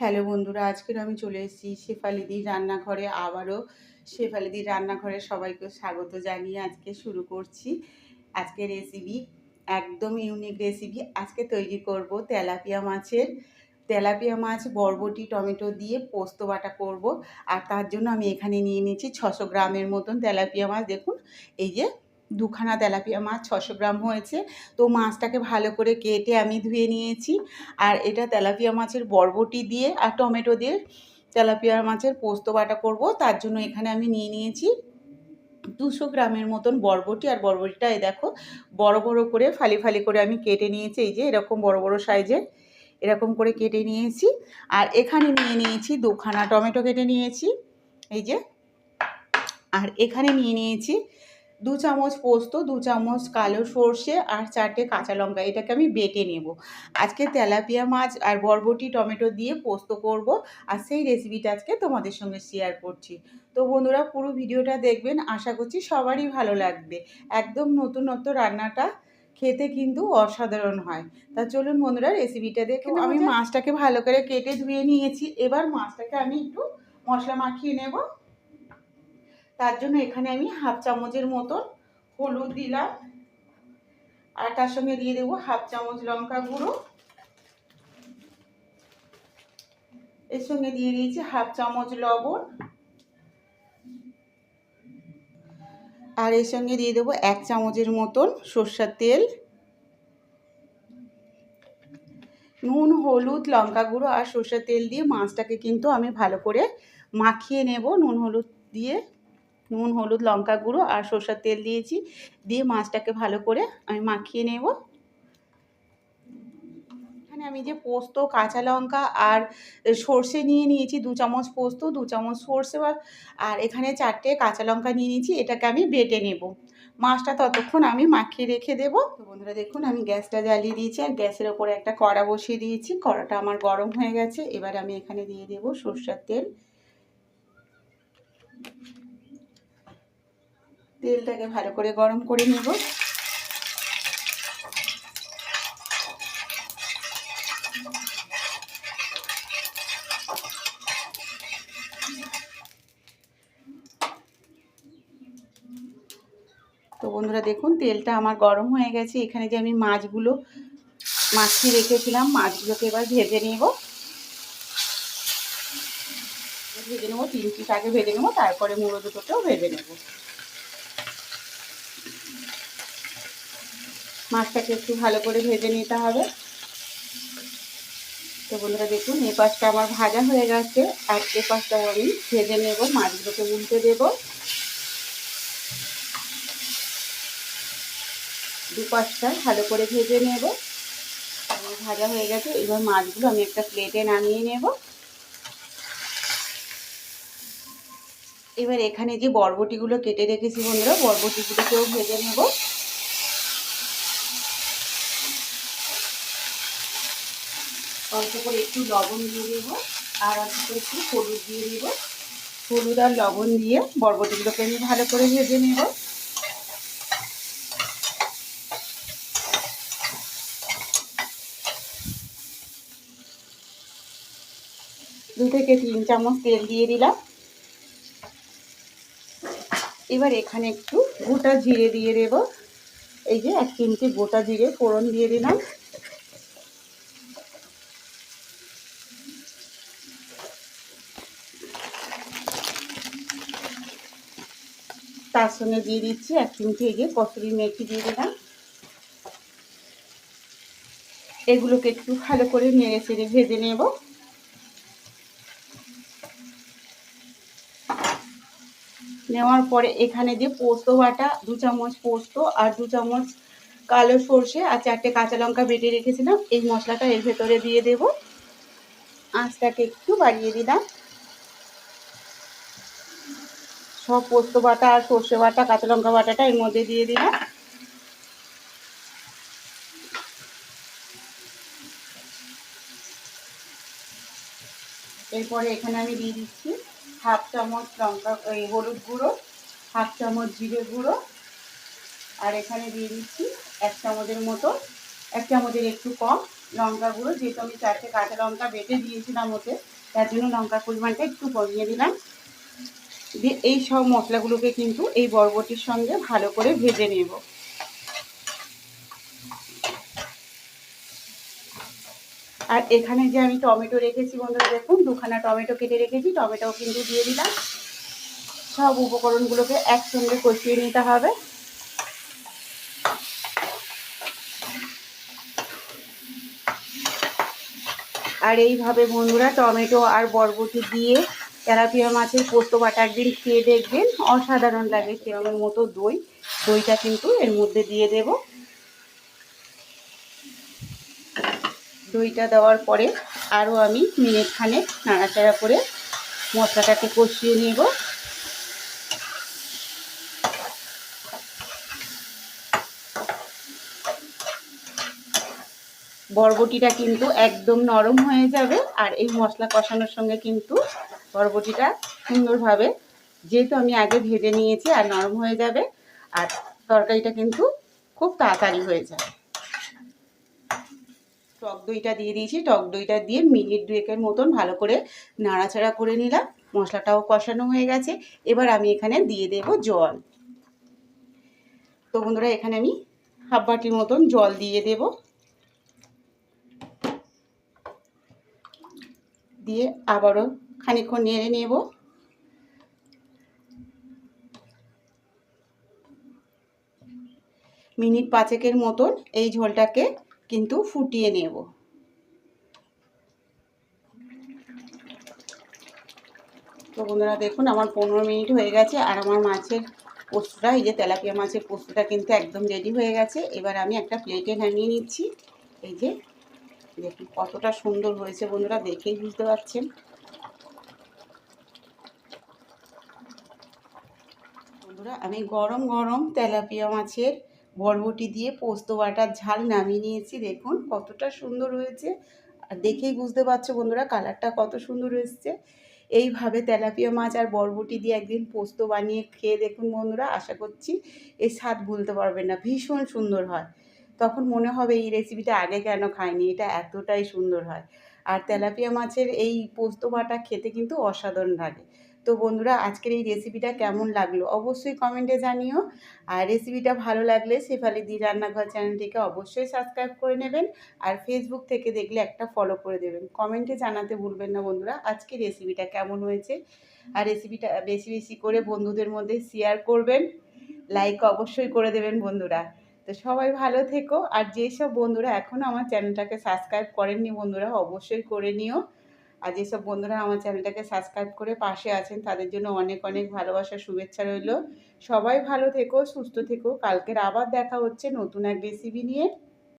Hello বন্ধুরা, আজকের আমি চলে এসেছি শেফালিদির রান্নাঘরে। আবারও শেফালিদির রান্নাঘরে সবাইকে স্বাগত জানিয়ে আজকে শুরু করছি। আজকে রেসিপি একদম ইউনিক রেসিপি আজকে তৈরি করব তেলাপিয়া মাছের। তেলাপিয়া মাছ, বরবটি, টমেটো দিয়ে পোস্ত বাটা করব। আর তার জন্য আমি এখানে নিয়ে নিয়েছি ছশো গ্রামের মতন তেলাপিয়া মাছ। দেখুন, এই যে দুখানা তেলাপিয়া মাছ, ছশো গ্রাম হয়েছে। তো মাছটাকে ভালো করে কেটে আমি ধুয়ে নিয়েছি। আর এটা তেলাপিয়া মাছের বরবটি দিয়ে আর টমেটো দিয়ে তেলাপিয়া মাছের পোস্ত বাটা করব। তার জন্য এখানে আমি নিয়ে নিয়েছি দুশো গ্রামের মতন বরবটি। আর বরবটিটা এই দেখো, বড় বড় করে ফালি ফালি করে আমি কেটে নিয়েছি। এই যে এরকম বড় বড় সাইজের এরকম করে কেটে নিয়েছি। আর এখানে নিয়ে নিয়েছি দুখানা টমেটো কেটে নিয়েছি। এই যে, আর এখানে নিয়ে নিয়েছি দু চামচ পোস্ত দু চামচ কালো সর্ষে আর চারটে কাঁচা লঙ্কা। এটাকে আমি বেটে নেব। আজকে তেলাপিয়া মাছ আর বরবটি টমেটো দিয়ে পোস্ত করব আর সেই রেসিপিটা আজকে তোমাদের সঙ্গে শেয়ার করছি। তো বন্ধুরা পুরো ভিডিওটা দেখবেন। আশা করছি সবারই ভালো লাগবে। একদম নতুন নতুন রান্নাটা খেতে কিন্তু অসাধারণ হয়। তা চলুন বন্ধুরা রেসিপিটা দেখে আমি মাছটাকে ভালো করে কেটে ধুয়ে নিয়েছি। এবার মাছটাকে আমি একটু মশলা মাখিয়ে নেব। তার জন্য এখানে আমি হাফ চামচের মতন হলুদ দিলাম। আর তার সঙ্গে দিয়ে দেবো হাফ চামচ লঙ্কা গুঁড়ো। এর সঙ্গে দিয়ে দিয়েছি হাফ চামচ লবণ। আর এর সঙ্গে দিয়ে দেবো এক চামচের মতন সর্ষার তেল। নুন, হলুদ, লঙ্কা গুঁড়ো আর সর্ষের তেল দিয়ে মাছটাকে কিন্তু আমি ভালো করে মাখিয়ে নেব নুন, হলুদ দিয়ে। নুন, হলুদ, লঙ্কা গুঁড়ো আর সর্ষের তেল দিয়েছি। দিয়ে মাছটাকে ভালো করে আমি মাখিয়ে নেব। এখানে আমি যে পোস্ত, কাঁচা লঙ্কা আর সর্ষে নিয়ে নিয়েছি, দু চামচ পোস্ত, দু চামচ সর্ষে আর এখানে চারটে কাঁচা লঙ্কা নিয়ে নিয়েছি, এটাকে আমি বেটে নেব। মাছটা ততক্ষণ আমি মাখিয়ে রেখে দেব। বন্ধুরা দেখুন, আমি গ্যাসটা জ্বালিয়ে দিয়েছি আর গ্যাসের ওপরে একটা কড়া বসিয়ে দিয়েছি। কড়াটা আমার গরম হয়ে গেছে। এবার আমি এখানে দিয়ে দেব সর্ষের তেল। তেলটাকে ভালো করে গরম করে নেব। তো বন্ধুরা দেখুন, তেলটা আমার গরম হয়ে গেছে। এখানে যে আমি মাছগুলো মাখিয়ে রেখেছিলাম, মাছগুলোকে এবার ভেজে নেব। ভেজে নেব তিন পিস আগে ভেজে নেব, তারপরে মুড়ো দুটোকেও ভেজে নেব। মাছটাকে একটু ভালো করে ভেজে নিতে হবে। তো বন্ধুরা দেখুন, এ পাশটা আমার ভাজা হয়ে গেছে। আর এ পাশটা আমি ভেজে নেব, মাছগুলোকে উল্টে দেব। দু পাশটা ভালো করে ভেজে নেব। আমার ভাজা হয়ে গেছে, এবার মাছগুলো আমি একটা প্লেটে নামিয়ে নেব। এবার এখানে যে বরবটিগুলো কেটে রেখেছি বন্ধুরা, বরবটিগুলোকেও ভেজে নেব। অল্প করে একটু লবণ দিয়ে দেবো, আর অল্প করে একটু হলুদ দিয়ে দেবো। হলুদ আর লবণ দিয়ে বরবটিগুলোকে আমি ভালো করে ভেজে নেব। দু থেকে তিন চামচ তেল দিয়ে দিলাম। এবার এখানে একটু গোটা জিরে দিয়ে দেব। এই যে এক চিমটি গোটা জিরে ফোড়ন দিয়ে দিলাম। তার সঙ্গে দিয়ে দিচ্ছি এক চিমটি এগিয়ে কসুরি মেথি দিয়ে দিলাম। এগুলোকে একটু ভালো করে নেড়ে চেড়ে ভেজে নেব। নেওয়ার পরে এখানে দিয়ে পোস্ত বাটা, দু চামচ পোস্ত আর দু চামচ কালো সর্ষে আর চারটে কাঁচা লঙ্কা বেটে রেখেছিলাম। এই মশলাটা এর ভেতরে দিয়ে দেব। আঁচটাকে একটু বাড়িয়ে দিলাম। সব পোস্ত বাটা আর সর্ষে বাটা, কাঁচা লঙ্কা বাটাটা এর মধ্যে দিয়ে দিলাম। এরপরে এখানে আমি দিয়ে দিচ্ছি হাফ চামচ লঙ্কা, এই হলুদ গুঁড়ো, হাফ চামচ জিরে গুঁড়ো। আর এখানে দিয়ে দিচ্ছি এক চামচের মতো, এক চামচের একটু কম লঙ্কা গুঁড়ো, যেহেতু আমি চারটে কাঁচা লঙ্কা বেটে দিয়েছিলাম ওতে, তার জন্য লঙ্কার পরিমাণটা একটু কমিয়ে দিলাম। দিয়ে এই সব মশলাগুলোকে কিন্তু এই বরবটির সঙ্গে ভালো করে ভেজে নেব। আর এখানে যে আমি টমেটো রেখেছি বন্ধুরা, দেখুন, দুখানা টমেটো কেটে রেখেছি, টমেটোও কিন্তু দিয়ে দিলাম। সব উপকরণগুলোকে একসঙ্গে কষিয়ে নিতে হবে। আর এইভাবে বন্ধুরা টমেটো আর বরবটি দিয়ে তেলাপিয়া মাছের পোস্ত বাটা একদিন খেয়ে দেখবেন, অসাধারণ লাগে সেরকমের মতো দই। দইটা কিন্তু এর মধ্যে দিয়ে দেব। দইটা দেওয়ার পরে আরও আমি মিনিট নাড়াচাড়া করে মশলাটাকে কষিয়ে নেব। বরবটিটা কিন্তু একদম নরম হয়ে যাবে আর এই মশলা কষানোর সঙ্গে কিন্তু বরবটিটা সুন্দরভাবে, যেহেতু আমি আগে ভেজে নিয়েছি আর নরম হয়ে যাবে, আর তরকারিটা কিন্তু খুব তাড়াতাড়ি হয়ে যায়। টক দইটা দিয়ে দিয়েছি, টক দইটা দিয়ে মিনিট দুয়েকের মতন ভালো করে নাড়াচাড়া করে নিলাম, মশলাটাও কষানো হয়ে গেছে, এবার আমি এখানে দিয়ে দেব জল। তো বন্ধুরা, এখানে আমি হাফ বাটির মতন জল দিয়ে দেব। দিয়ে আবারও খানিক্ষণ নেড়ে নেব। মিনিট পাঁচেকের মতন এই ঝোলটাকে কিন্তু ফুটিয়ে নেব। তো বন্ধুরা দেখুন, আমার পনেরো মিনিট হয়ে গেছে আর আমার মাছের পোস্তটা, এই যে তেলাপিয়া মাছের পোস্তটা কিন্তু একদম রেডি হয়ে গেছে। এবার আমি একটা প্লেটে নামিয়ে নিচ্ছি। এই যে দেখুন কতটা সুন্দর হয়েছে বন্ধুরা, দেখেই বুঝতে পারছেন। বন্ধুরা, আমি গরম গরম তেলাপিয়া মাছের বরবটি দিয়ে পোস্ত বাটার ঝাল নামিয়ে নিয়েছি। দেখুন কতটা সুন্দর হয়েছে। আর দেখেই বুঝতে পারছ বন্ধুরা, কালারটা কত সুন্দর এসছে। এইভাবে তেলাপিয়া মাছ আর বরবটি দিয়ে একদিন পোস্ত বানিয়ে খেয়ে দেখুন বন্ধুরা, আশা করছি এই স্বাদ ভুলতে পারবেন না, ভীষণ সুন্দর হয়। তখন মনে হবে এই রেসিপিটা আগে কেন খাইনি, এটা এতটাই সুন্দর হয়। আর তেলাপিয়া মাছের এই পোস্ত বাটা খেতে কিন্তু অসাধারণ লাগে। তো বন্ধুরা, আজকের এই রেসিপিটা কেমন লাগল অবশ্যই কমেন্টে জানিও। আর রেসিপিটা ভালো লাগলে শেফালি দি রান্নাঘর চ্যানেলটিকে অবশ্যই সাবস্ক্রাইব করে নেবেন আর ফেসবুক থেকে দেখলে একটা ফলো করে দেবেন। কমেন্টে জানাতে ভুলবেন না বন্ধুরা আজকে রেসিপিটা কেমন হয়েছে? আর রেসিপিটা বেশি বেশি করে বন্ধুদের মধ্যে শেয়ার করবেন লাইক অবশ্যই করে দেবেন বন্ধুরা। তো সবাই ভালো থেকো, আর যেসব বন্ধুরা এখনও আমার চ্যানেলটাকে সাবস্ক্রাইব করেননি বন্ধুরা, অবশ্যই করে নিও। আর যেসব বন্ধুরা আমার চ্যানেলটাকে সাবস্ক্রাইব করে পাশে আছেন, তাদের জন্য অনেক অনেক ভালোবাসা, শুভেচ্ছা রইল। সবাই ভালো থেকো, সুস্থ থেকো। কালকের আবার দেখা হচ্ছে নতুন এক রেসিপি নিয়ে।